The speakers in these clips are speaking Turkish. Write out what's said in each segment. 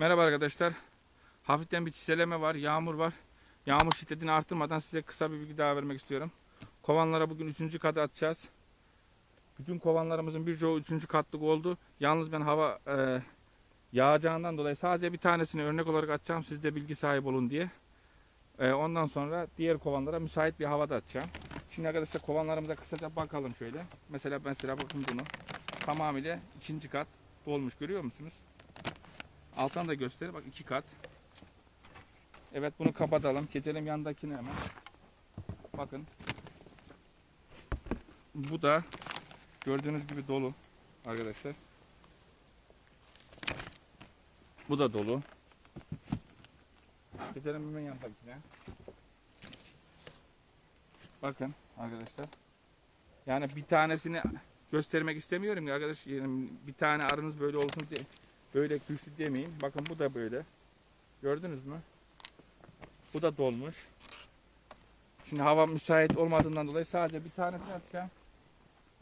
Merhaba arkadaşlar. Hafiften bir çiseleme var, yağmur var. Yağmur şiddetini arttırmadan size kısa bir bilgi daha vermek istiyorum. Kovanlara bugün 3. katı atacağız. Bütün kovanlarımızın birçoğu 3. katlık oldu. Yalnız ben hava e, yağacağından dolayı sadece bir tanesini örnek olarak atacağım. Siz de bilgi sahibi olun diye. E, ondan sonra diğer kovanlara müsait bir havada atacağım. Şimdi arkadaşlar kovanlarımıza kısaca bakalım şöyle. Mesela mesela bakın bunu. Tamamıyla ikinci kat dolmuş görüyor musunuz? Alttan da göster. Bak iki kat. Evet bunu kapatalım. Geçelim yandakine hemen. Bakın. Bu da gördüğünüz gibi dolu arkadaşlar. Bu da dolu. Geçelim hemen yandakine. Bakın arkadaşlar. Yani bir tanesini göstermek istemiyorum ya arkadaş. Bir tane arınız böyle olsun diye böyle güçlü demeyeyim. Bakın bu da böyle. Gördünüz mü? Bu da dolmuş. Şimdi hava müsait olmadığından dolayı sadece bir tanesini atacağım.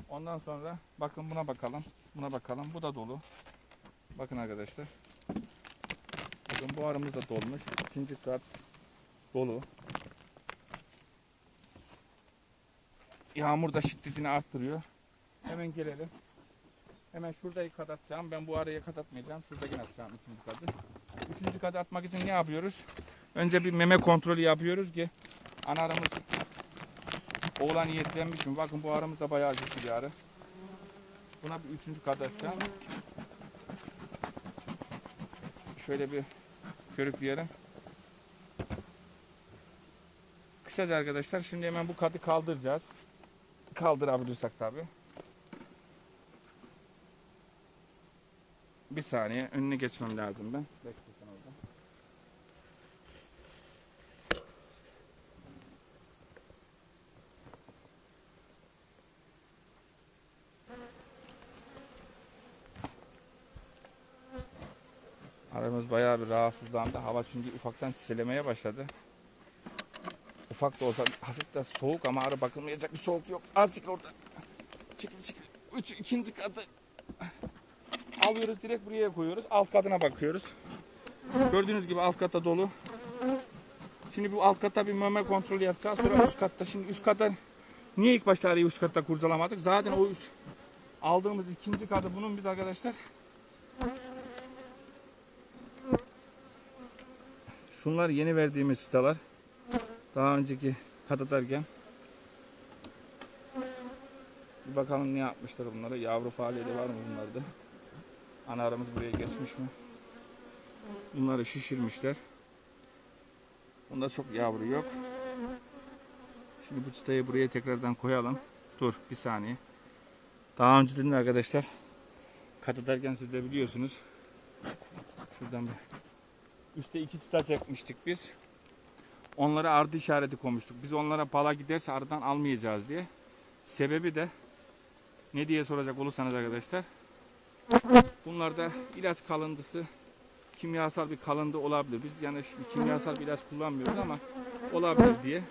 Ondan sonra bakın buna bakalım. Buna bakalım. Bu da dolu. Bakın arkadaşlar. Bakın bu arımız da dolmuş. İkinci kat dolu. Yağmur da şiddetini arttırıyor. Hemen gelelim. Hemen şuradayı kat. Ben bu araya kat atmayacağım. Şuradakini atacağım üçüncü katı. Üçüncü katı atmak için ne yapıyoruz? Önce bir meme kontrolü yapıyoruz ki anarımız oğlan niyetlenmiş mi? Bakın bu arımız da bayağı güçlü bir arı. Buna bir üçüncü kat atacağım. Şöyle bir körükleyelim. Kısaca arkadaşlar şimdi hemen bu katı kaldıracağız. Kaldırabilirsek tabii. Bir saniye önüne geçmem lazım ben. Bekle sen orada. Aramız bayağı bir rahatsızlandı. Hava çünkü ufaktan çiselemeye başladı. Ufak da olsa hafif de soğuk ama arı bakılmayacak bir soğuk yok. Azıcık orada. Çekil çekil. Üç, ikinci katı alıyoruz direkt buraya koyuyoruz. Alt katına bakıyoruz. Gördüğünüz gibi alt kata dolu. Şimdi bu alt katta bir meme kontrolü yapacağız. Sonra üst katta. Şimdi üst katta niye ilk başta arayı üst katta kurcalamadık? Zaten o üst aldığımız ikinci katı bunun biz arkadaşlar Şunlar yeni verdiğimiz çıtalar. Daha önceki kat atarken bir bakalım ne yapmışlar bunlara. Yavru faaliyeti var mı bunlarda? Ana aramız buraya geçmiş mi? Bunları şişirmişler. Bunda çok yavru yok. Şimdi bu çıtayı buraya tekrardan koyalım. Dur bir saniye. Daha önceden de arkadaşlar kat ederken siz de biliyorsunuz. Şuradan bir. Üste iki çıta çekmiştik biz. Onlara ardı işareti koymuştuk. Biz onlara pala giderse arıdan almayacağız diye. Sebebi de ne diye soracak olursanız arkadaşlar. Bunlarda ilaç kalıntısı kimyasal bir kalındı olabilir. Biz yani şimdi kimyasal bir ilaç kullanmıyoruz ama olabilir diye.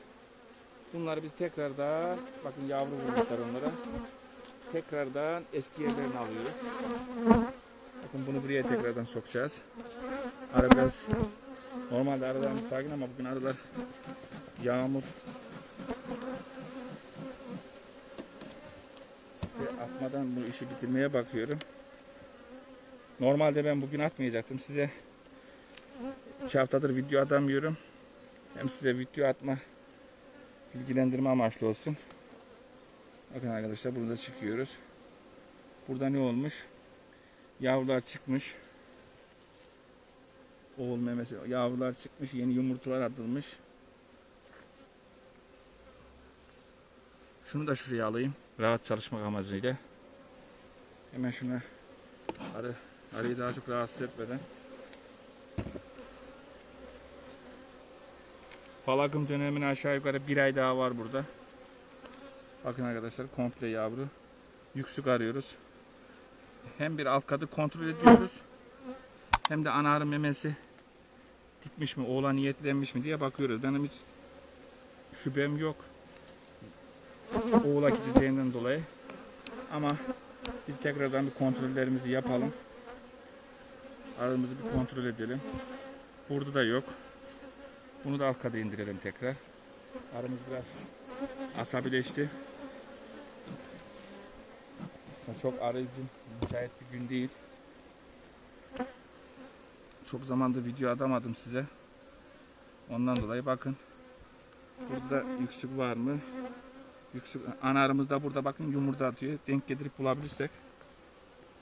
Bunları biz tekrardan bakın yavru vurmuşlar onlara. Tekrardan eski yerlerine alıyoruz. Bakın bunu buraya tekrardan sokacağız. Arı biraz normalde arılarımız sakin ama bugün arılar yağmur atmadan bu işi bitirmeye bakıyorum. Normalde ben bugün atmayacaktım. Size iki haftadır video atamıyorum. Hem size video atma bilgilendirme amaçlı olsun. Bakın arkadaşlar burada çıkıyoruz. Burada ne olmuş? Yavrular çıkmış. Oğul memesi yavrular çıkmış. Yeni yumurtalar atılmış. Şunu da şuraya alayım. Rahat çalışmak amacıyla. Hemen şuna arı Arıyı daha çok rahatsız etmeden. Falakım dönemine aşağı yukarı bir ay daha var burada. Bakın arkadaşlar komple yavru. Yüksük arıyoruz. Hem bir alt katı kontrol ediyoruz. Hem de ana arı memesi dikmiş mi, oğlan niyetlenmiş mi diye bakıyoruz. Benim hiç şüphem yok. Oğula gideceğinden dolayı. Ama biz tekrardan bir kontrollerimizi yapalım. Arımızı bir kontrol edelim. Burada da yok. Bunu da alt kata indirelim tekrar. Arımız biraz asabileşti. Aslında çok arayıcı, müsait bir gün değil. Çok zamandır video atamadım size. Ondan dolayı bakın. Burada yüksük var mı? Yüksük, ana arımız da burada bakın yumurta atıyor. Denk getirip bulabilirsek.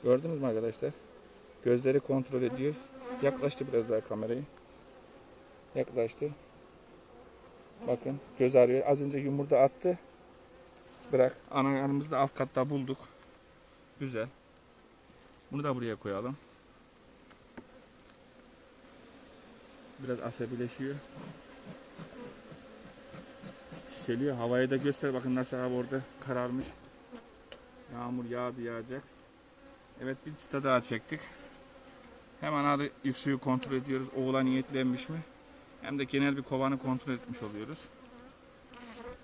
Gördünüz mü arkadaşlar? Gözleri kontrol ediyor. Yaklaştı biraz daha kamerayı. Yaklaştı. Bakın göz arıyor. Az önce yumurta attı. Bırak. Ana arımızı da alt katta bulduk. Güzel. Bunu da buraya koyalım. Biraz asabileşiyor. Çiçeliyor. Havayı da göster. Bakın nasıl hava orada kararmış. Yağmur yağdı yağacak. Evet bir çıta daha çektik. Hemen arı yüksüğü kontrol ediyoruz. Oğula niyetlenmiş mi? Hem de genel bir kovanı kontrol etmiş oluyoruz.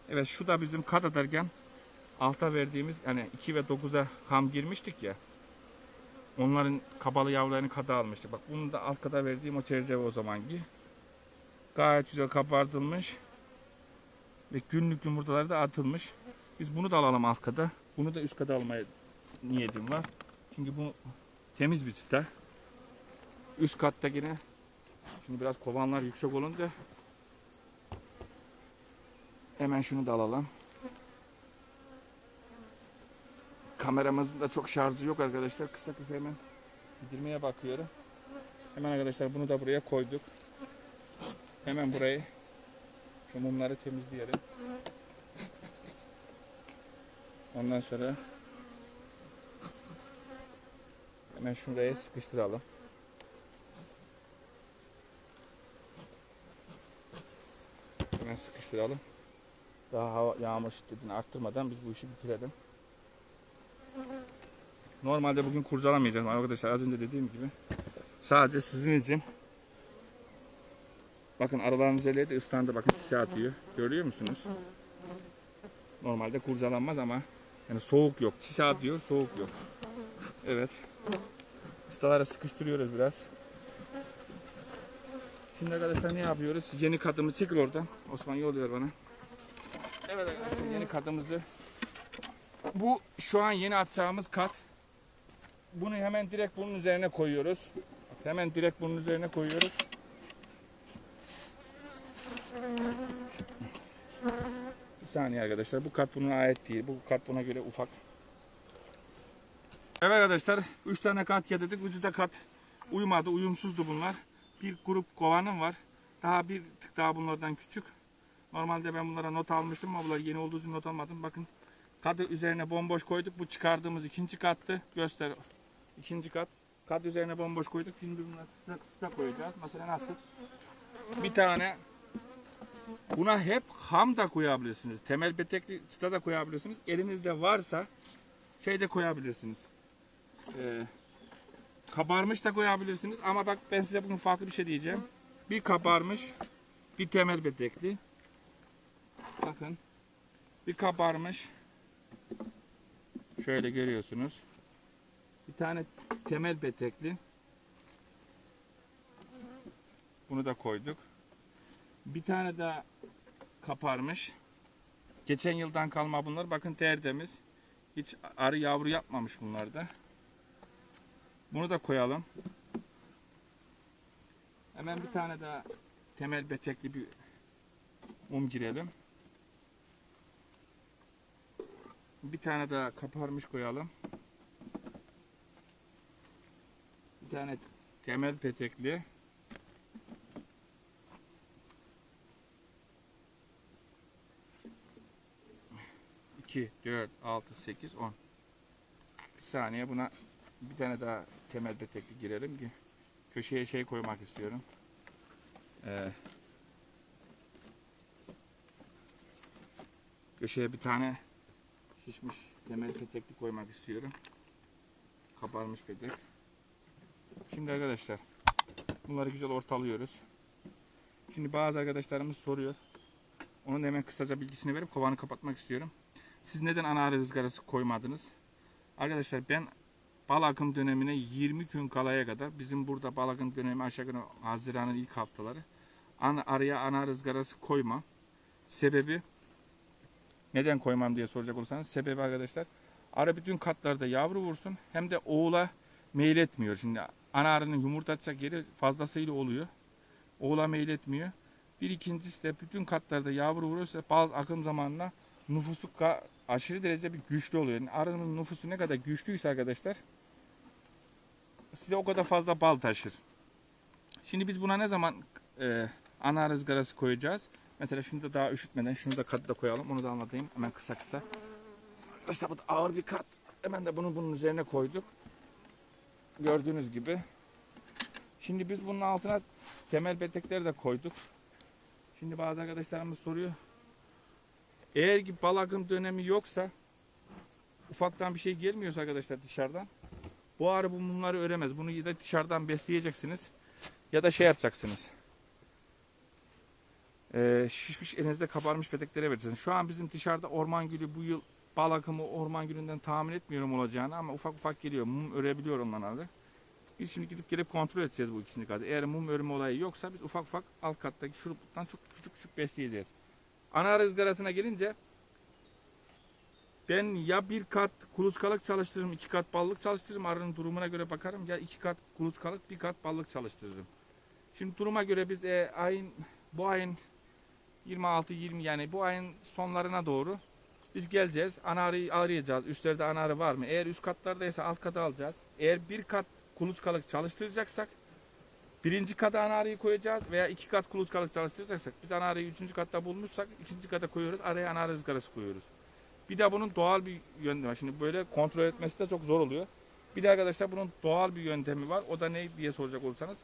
Evet şu da bizim kat ederken alta verdiğimiz hani 2 ve 9'a kam girmiştik ya. Onların kabalı yavrularını kada almıştık. Bak bunu da alt kata verdiğim o çerçeve o zamanki. Gayet güzel kabartılmış. Ve günlük yumurtaları da atılmış. Biz bunu da alalım alt kata. Bunu da üst kata almaya niyetim var. Çünkü bu temiz bir çıta. Üst katta yine şimdi biraz kovanlar yüksek olunca hemen şunu da alalım. Kameramızın da çok şarjı yok arkadaşlar. Kısa kısa hemen bitirmeye bakıyorum. Hemen arkadaşlar bunu da buraya koyduk. Hemen burayı şu mumları temizleyelim. Ondan sonra hemen şuraya sıkıştıralım. Hemen sıkıştıralım. Daha hava yağmur şiddetini arttırmadan biz bu işi bitirelim. Normalde bugün kurcalamayacağım arkadaşlar az önce dediğim gibi. Sadece sizin için. Bakın araların üzerinde de ıslandı bakın sisi atıyor. Görüyor musunuz? Normalde kurcalanmaz ama yani soğuk yok. Sisi atıyor soğuk yok. Evet. Çıtalara sıkıştırıyoruz biraz. Şimdi arkadaşlar ne yapıyoruz? Yeni katımı çekil oradan. Osman yolluyor bana. Evet arkadaşlar yeni katımızı bu şu an yeni atacağımız kat. Bunu hemen direkt bunun üzerine koyuyoruz. Hemen direkt bunun üzerine koyuyoruz. Bir saniye arkadaşlar. Bu kat buna ait değil. Bu kat buna göre ufak. Evet arkadaşlar. 3 tane kat yedirdik. Üçü de kat uymadı. Uyumsuzdu bunlar. Bir grup kovanım var. Daha bir tık daha bunlardan küçük. Normalde ben bunlara not almıştım ama bunlar yeni olduğu için not almadım. Bakın Kadı üzerine bomboş koyduk. Bu çıkardığımız ikinci kattı. Göster. İkinci kat. Kat üzerine bomboş koyduk. Şimdi bunları sıra, sıra koyacağız. Mesela nasıl? Bir tane buna hep ham da koyabilirsiniz. Temel petekli çıta da koyabilirsiniz. Elinizde varsa şey de koyabilirsiniz. Ee, kabarmış da koyabilirsiniz. Ama bak ben size bugün farklı bir şey diyeceğim. Bir kabarmış, bir temel petekli. Bakın. Bir kabarmış, Şöyle görüyorsunuz. Bir tane temel petekli. Bunu da koyduk. Bir tane daha kaparmış. Geçen yıldan kalma bunlar. Bakın tertemiz. Hiç arı yavru yapmamış bunlar da. Bunu da koyalım. Hemen bir tane daha temel petekli bir mum girelim. Bir tane daha kaparmış koyalım. Bir tane temel petekli. İki, dört, altı, sekiz, on. Bir saniye buna bir tane daha temel petekli girelim ki köşeye şey koymak istiyorum. Ee, köşeye bir tane şişmiş temel petekli koymak istiyorum. Kabarmış petek. Şimdi arkadaşlar bunları güzel ortalıyoruz. Şimdi bazı arkadaşlarımız soruyor. Onun hemen kısaca bilgisini verip kovanı kapatmak istiyorum. Siz neden ana arı ızgarası koymadınız? Arkadaşlar ben bal akım dönemine 20 gün kalaya kadar bizim burada bal akım dönemi aşağı yukarı Haziran'ın ilk haftaları. Ana, araya ana rızgarası koymam. Sebebi neden koymam diye soracak olursanız sebebi arkadaşlar arı bütün katlarda yavru vursun hem de oğula meyil etmiyor. Şimdi ana arının yumurta atacak yeri fazlasıyla oluyor. Oğula meyil etmiyor. Bir ikincisi de bütün katlarda yavru vurursa bal akım zamanına nüfusu aşırı derecede bir güçlü oluyor. Yani arının nüfusu ne kadar güçlüyse arkadaşlar size o kadar fazla bal taşır. Şimdi biz buna ne zaman e, ana rızgarası koyacağız? Mesela şunu da daha üşütmeden şunu da katta koyalım. Onu da anlatayım hemen kısa kısa. Mesela bu da ağır bir kat. Hemen de bunu bunun üzerine koyduk. Gördüğünüz gibi. Şimdi biz bunun altına temel petekleri de koyduk. Şimdi bazı arkadaşlarımız soruyor. Eğer ki bal akım dönemi yoksa ufaktan bir şey gelmiyorsa arkadaşlar dışarıdan bu arı bu mumları öremez. Bunu ya da dışarıdan besleyeceksiniz ya da şey yapacaksınız. Ee, şişmiş elinizde kabarmış peteklere vereceksiniz. Şu an bizim dışarıda orman gülü bu yıl bal akımı orman gülünden tahmin etmiyorum olacağını ama ufak ufak geliyor. Mum örebiliyor onlarla. Biz şimdi gidip gelip kontrol edeceğiz bu ikisini katı. Eğer mum örme olayı yoksa biz ufak ufak alt kattaki şuruptan çok küçük küçük besleyeceğiz. Ana rızgarasına gelince ben ya bir kat kuluçkalık çalıştırırım, iki kat ballık çalıştırırım. Arının durumuna göre bakarım. Ya iki kat kuluçkalık, bir kat ballık çalıştırırım. Şimdi duruma göre biz e, ayın bu ayın 26-20 yani bu ayın sonlarına doğru biz geleceğiz. Ana arayacağız. Üstlerde ana arı var mı? Eğer üst katlardaysa alt kata alacağız. Eğer bir kat kuluçkalık çalıştıracaksak birinci kata ana arıyı koyacağız veya iki kat kuluçkalık çalıştıracaksak biz ana üçüncü katta bulmuşsak ikinci kata koyuyoruz. Araya ana arı ızgarası koyuyoruz. Bir de bunun doğal bir yöntemi var. Şimdi böyle kontrol etmesi de çok zor oluyor. Bir de arkadaşlar bunun doğal bir yöntemi var. O da ne diye soracak olursanız.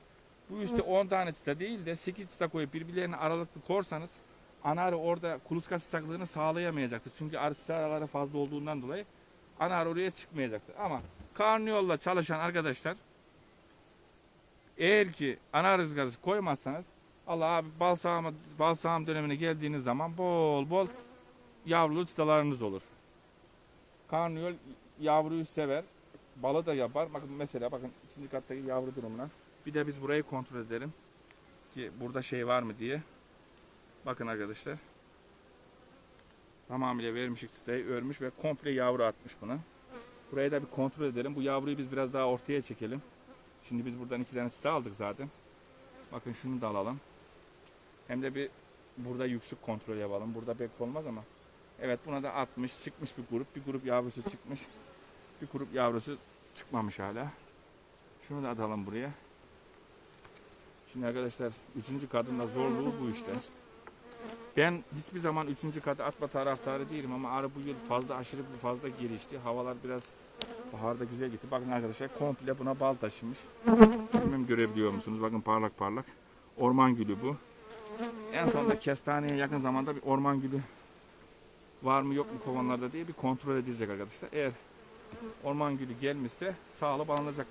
Bu üstte 10 tane çıta değil de 8 çıta koyup birbirlerine aralıklı korsanız ana arı orada kuluçka sıcaklığını sağlayamayacaktır. Çünkü arı sıcağı fazla olduğundan dolayı ana arı oraya çıkmayacaktır. Ama karniyolla çalışan arkadaşlar eğer ki ana rızgarısı koymazsanız Allah abi bal sağma, bal sağım dönemine geldiğiniz zaman bol bol yavrulu çıtalarınız olur. Karnıyol yavruyu sever. Balı da yapar. Bakın mesela bakın ikinci kattaki yavru durumuna. Bir de biz burayı kontrol edelim. Ki burada şey var mı diye. Bakın arkadaşlar. Tamamıyla vermişik çıtayı örmüş ve komple yavru atmış buna. Burayı da bir kontrol edelim. Bu yavruyu biz biraz daha ortaya çekelim. Şimdi biz buradan iki tane çıta aldık zaten. Bakın şunu da alalım. Hem de bir burada yüksek kontrol yapalım. Burada pek olmaz ama. Evet buna da atmış çıkmış bir grup. Bir grup yavrusu çıkmış. Bir grup yavrusu çıkmamış hala. Şunu da atalım buraya. Şimdi arkadaşlar üçüncü kadınla zorluğu bu işte. Ben hiçbir zaman üçüncü katı atma taraftarı değilim ama arı bu yıl fazla aşırı bir fazla gelişti. Havalar biraz baharda güzel gitti. Bakın arkadaşlar komple buna bal taşımış. Bilmem görebiliyor musunuz? Bakın parlak parlak. Orman gülü bu. En sonunda kestaneye yakın zamanda bir orman gülü var mı yok mu kovanlarda diye bir kontrol edilecek arkadaşlar. Eğer orman gülü gelmişse sağlıp alınacak.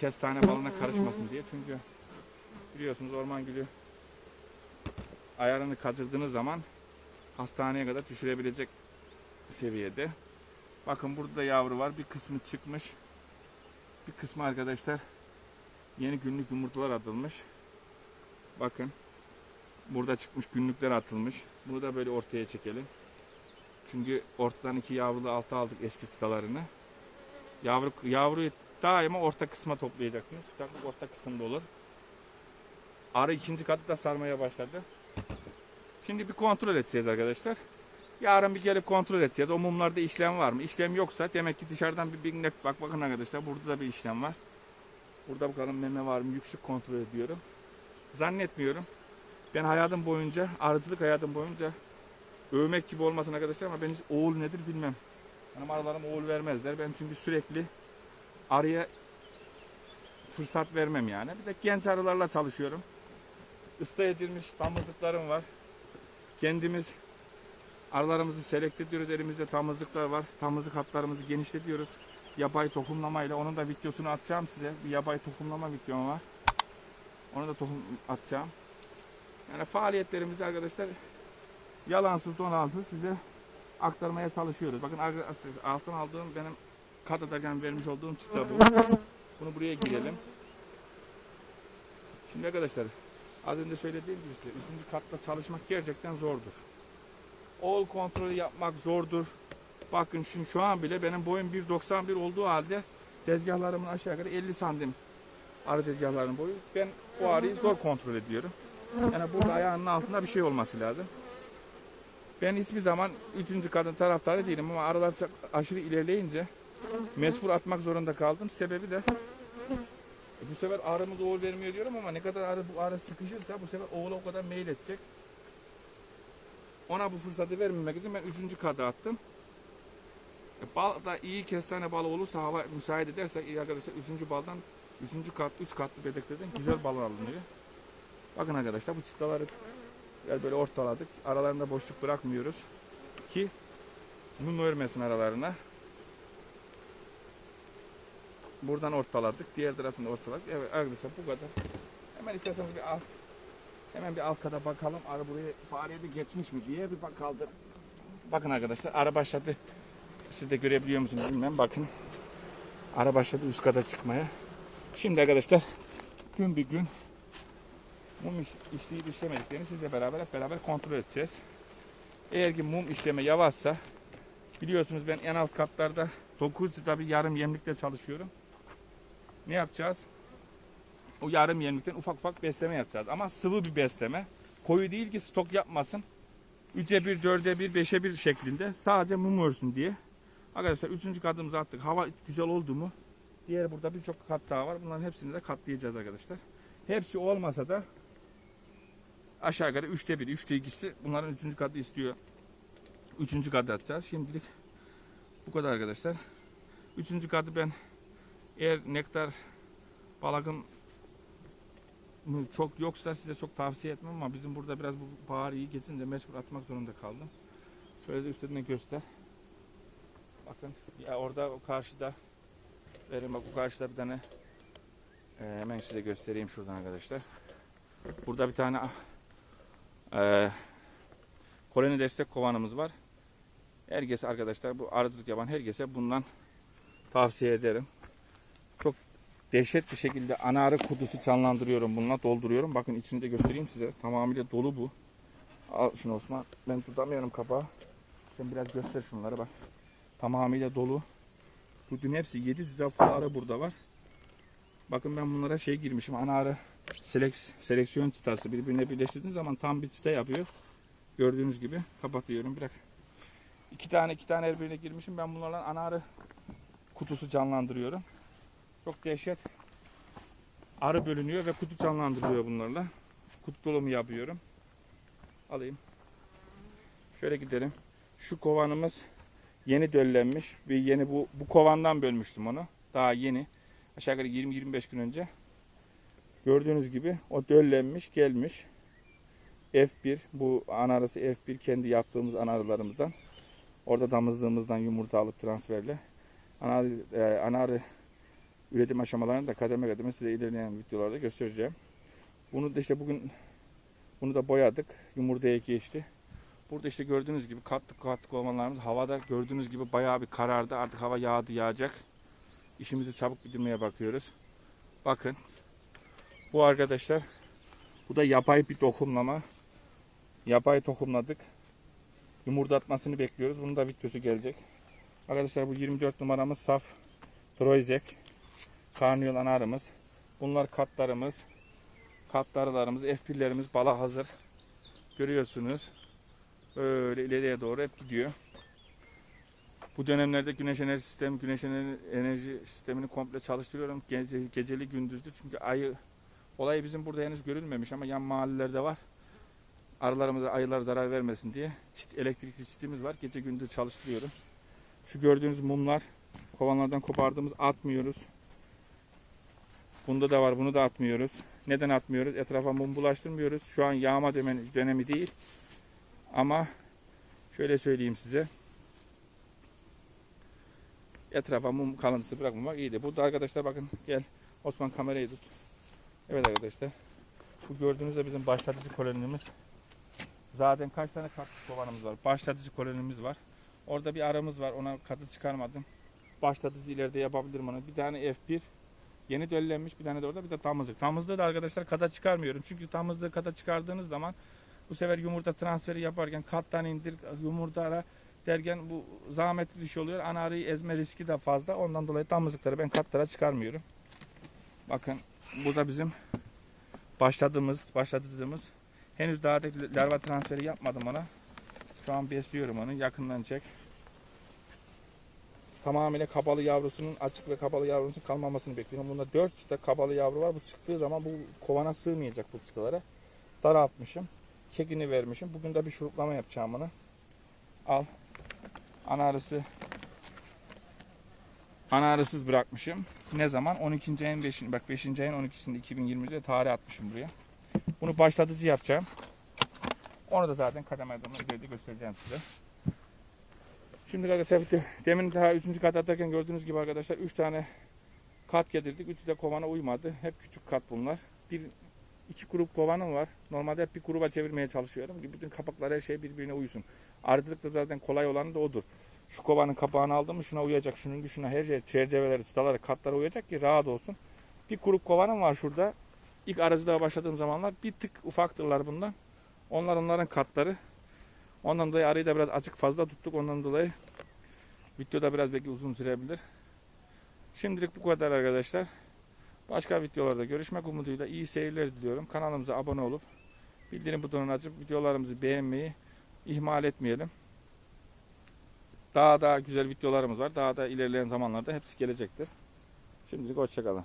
Kestane balına karışmasın diye. Çünkü biliyorsunuz orman gülü ayarını kaçırdığınız zaman hastaneye kadar düşürebilecek seviyede. Bakın burada da yavru var. Bir kısmı çıkmış. Bir kısmı arkadaşlar yeni günlük yumurtalar atılmış. Bakın. Burada çıkmış günlükler atılmış. Bunu da böyle ortaya çekelim. Çünkü ortadan iki yavrulu altı aldık eski çıtalarını. Yavru, yavruyu daima orta kısma toplayacaksınız. Sıcaklık orta kısımda olur. Arı ikinci katı da sarmaya başladı. Şimdi bir kontrol edeceğiz arkadaşlar. Yarın bir gelip kontrol edeceğiz. O mumlarda işlem var mı? İşlem yoksa demek ki dışarıdan bir binnek bak bakın arkadaşlar burada da bir işlem var. Burada bakalım meme var mı? Yüksek kontrol ediyorum. Zannetmiyorum. Ben hayatım boyunca, arıcılık hayatım boyunca övmek gibi olmasın arkadaşlar ama ben hiç oğul nedir bilmem. Benim arılarım oğul vermezler. Ben çünkü sürekli arıya fırsat vermem yani. Bir de genç arılarla çalışıyorum. Islah edilmiş damızlıklarım var. Kendimiz arılarımızı selekt ediyoruz. Elimizde tamızlıklar var. Tamızlık hatlarımızı genişletiyoruz. Yapay tohumlamayla. Onun da videosunu atacağım size. Bir yapay tohumlama videom var. Onu da tohum atacağım. Yani faaliyetlerimizi arkadaşlar yalansız donansız size aktarmaya çalışıyoruz. Bakın altın aldığım benim kat atarken vermiş olduğum çıta bu. Bunu buraya girelim. Şimdi arkadaşlar az önce söylediğim gibi işte üçüncü katta çalışmak gerçekten zordur. Ol kontrolü yapmak zordur. Bakın şimdi şu an bile benim boyum 1.91 olduğu halde tezgahlarımın aşağı yukarı 50 santim arı tezgahlarının boyu. Ben bu arıyı zor kontrol ediyorum. Yani burada ayağının altında bir şey olması lazım. Ben hiçbir zaman üçüncü kadın taraftarı değilim ama arılar çok aşırı ilerleyince mecbur atmak zorunda kaldım. Sebebi de bu sefer arımız oğul vermiyor diyorum ama ne kadar arı bu arı sıkışırsa bu sefer oğula o kadar meyil edecek. Ona bu fırsatı vermemek için ben üçüncü kadı attım. E, Bal da iyi kestane balı olursa hava müsaade ederse iyi arkadaşlar üçüncü baldan üçüncü kat, üç katlı bedeklerden güzel bal alınıyor. Bakın arkadaşlar bu çıtaları biraz böyle ortaladık. Aralarında boşluk bırakmıyoruz ki mum örmesin aralarına. Buradan ortaladık. Diğer tarafını ortaladık. Evet arkadaşlar bu kadar. Hemen isterseniz bir alt hemen bir alt kata bakalım. Arı buraya fareye de geçmiş mi diye bir bakalım. Bakın arkadaşlar arı başladı. Siz de görebiliyor musunuz bilmem bakın. Ara başladı üst kata çıkmaya. Şimdi arkadaşlar gün bir gün mum iş- işleyip işlemediklerini sizle beraber hep beraber kontrol edeceğiz. Eğer ki mum işleme yavaşsa biliyorsunuz ben en alt katlarda 9 çıta bir yarım yemlikle çalışıyorum. Ne yapacağız? O yarım yemlikten ufak ufak besleme yapacağız. Ama sıvı bir besleme. Koyu değil ki stok yapmasın. 3'e 1, 4'e 1, 5'e 1 şeklinde sadece mum örsün diye. Arkadaşlar 3. katımızı attık. Hava güzel oldu mu? Diğer burada birçok kat daha var. Bunların hepsini de katlayacağız arkadaşlar. Hepsi olmasa da aşağı yukarı 3'te 1, 3'te 2'si bunların 3. katı istiyor. 3. katı atacağız. Şimdilik bu kadar arkadaşlar. 3. katı ben eğer nektar balakım çok yoksa size çok tavsiye etmem ama bizim burada biraz bu bahar iyi geçince mecbur atmak zorunda kaldım. Şöyle de üstlerine göster. Bakın ya orada o karşıda verin bak o karşıda bir tane e, hemen size göstereyim şuradan arkadaşlar. Burada bir tane e, koloni destek kovanımız var. Herkese arkadaşlar bu arıcılık yapan herkese bundan tavsiye ederim. Çok dehşet bir şekilde ana arı kutusu canlandırıyorum bununla dolduruyorum. Bakın içini de göstereyim size. Tamamıyla dolu bu. Al şunu Osman. Ben tutamıyorum kapağı. Sen biraz göster şunları bak. Tamamıyla dolu. Bütün hepsi 7 dizel full arı burada var. Bakın ben bunlara şey girmişim. Ana arı seleks, seleksiyon çıtası birbirine birleştirdiğin zaman tam bir çıta yapıyor. Gördüğünüz gibi kapatıyorum. Bırak. İki tane iki tane her birine girmişim. Ben bunlarla ana arı kutusu canlandırıyorum. Çok dehşet. Arı bölünüyor ve kutu canlandırılıyor bunlarla. Kutu dolumu yapıyorum. Alayım. Şöyle gidelim. Şu kovanımız yeni döllenmiş ve yeni bu bu kovandan bölmüştüm onu. Daha yeni. Aşağı yukarı 20-25 gün önce. Gördüğünüz gibi o döllenmiş gelmiş. F1 bu ana arısı F1 kendi yaptığımız ana arılarımızdan. Orada damızlığımızdan yumurta alıp transferle. Ana, arı- e, ana arı üretim aşamalarını da kademe kademe size ilerleyen videolarda göstereceğim. Bunu da işte bugün bunu da boyadık. Yumurtaya geçti. Burada işte gördüğünüz gibi katlık katlık olmalarımız havada gördüğünüz gibi bayağı bir karardı. Artık hava yağdı yağacak. İşimizi çabuk bitirmeye bakıyoruz. Bakın. Bu arkadaşlar bu da yapay bir tohumlama. Yapay tohumladık. Yumurtatmasını bekliyoruz. Bunun da videosu gelecek. Arkadaşlar bu 24 numaramız saf Troizek. Karniyol anarımız. Bunlar katlarımız. Katlarlarımız, F1'lerimiz bala hazır. Görüyorsunuz. Böyle ileriye doğru hep gidiyor. Bu dönemlerde güneş enerji sistemi, güneş ener- enerji sistemini komple çalıştırıyorum. Gece, geceli gündüzlü çünkü ayı olayı bizim burada henüz görülmemiş ama yan mahallelerde var. Arılarımıza ayılar zarar vermesin diye çit, elektrikli çitimiz var. Gece gündüz çalıştırıyorum. Şu gördüğünüz mumlar kovanlardan kopardığımız atmıyoruz. Bunda da var bunu da atmıyoruz. Neden atmıyoruz? Etrafa mum bulaştırmıyoruz. Şu an yağma dönemi, değil. Ama şöyle söyleyeyim size. Etrafa mum kalıntısı bırakmamak iyidir. Burada arkadaşlar bakın gel Osman kamerayı tut. Evet arkadaşlar. Bu gördüğünüz de bizim başlatıcı kolonimiz. Zaten kaç tane katlı kovanımız var. Başlatıcı kolonimiz var. Orada bir aramız var. Ona katı çıkarmadım. başlatıcı ileride yapabilirim onu. Bir tane F1 yeni döllenmiş bir tane de orada bir de damızlık. Damızlığı da arkadaşlar kata çıkarmıyorum. Çünkü damızlığı kata çıkardığınız zaman bu sefer yumurta transferi yaparken kattan indir yumurtara derken bu zahmetli iş oluyor. Ana arıyı ezme riski de fazla. Ondan dolayı damızlıkları ben katlara çıkarmıyorum. Bakın bu da bizim başladığımız, başlatıcımız. Henüz daha da larva transferi yapmadım ona. Şu an besliyorum onu. Yakından çek. Tamamıyla kapalı yavrusunun açık ve kapalı yavrusunun kalmamasını bekliyorum. Bunda 4 çıta kapalı yavru var. Bu çıktığı zaman bu kovana sığmayacak bu çıtalara. Daraltmışım. Kekini vermişim. Bugün de bir şuruplama yapacağım bunu. Al. Ana arısı ana arısız bırakmışım. Ne zaman? 12. ayın 5. Bak 5. ayın 12'sinde 2020'de tarih atmışım buraya. Bunu başlatıcı yapacağım. Onu da zaten kademe ileride göstereceğim size. Şimdi arkadaşlar demin daha 3. kat atarken gördüğünüz gibi arkadaşlar 3 tane kat getirdik. Üçü de kovana uymadı. Hep küçük kat bunlar. Bir iki grup kovanım var. Normalde hep bir gruba çevirmeye çalışıyorum. ki Bütün kapaklar her şey birbirine uyusun. Arıcılıkta zaten kolay olanı da odur. Şu kovanın kapağını aldım mı şuna uyacak. Şunun şuna her şey çerçeveleri, çıtaları, katlara uyacak ki rahat olsun. Bir grup kovanım var şurada. İlk arıcılığa başladığım zamanlar bir tık ufaktırlar bundan. Onlar onların katları. Ondan dolayı arıyı da biraz açık fazla tuttuk. Ondan dolayı videoda biraz belki uzun sürebilir. Şimdilik bu kadar arkadaşlar. Başka videolarda görüşmek umuduyla iyi seyirler diliyorum. Kanalımıza abone olup bildirim butonunu açıp videolarımızı beğenmeyi ihmal etmeyelim. Daha daha güzel videolarımız var. Daha da ilerleyen zamanlarda hepsi gelecektir. Şimdilik hoşçakalın.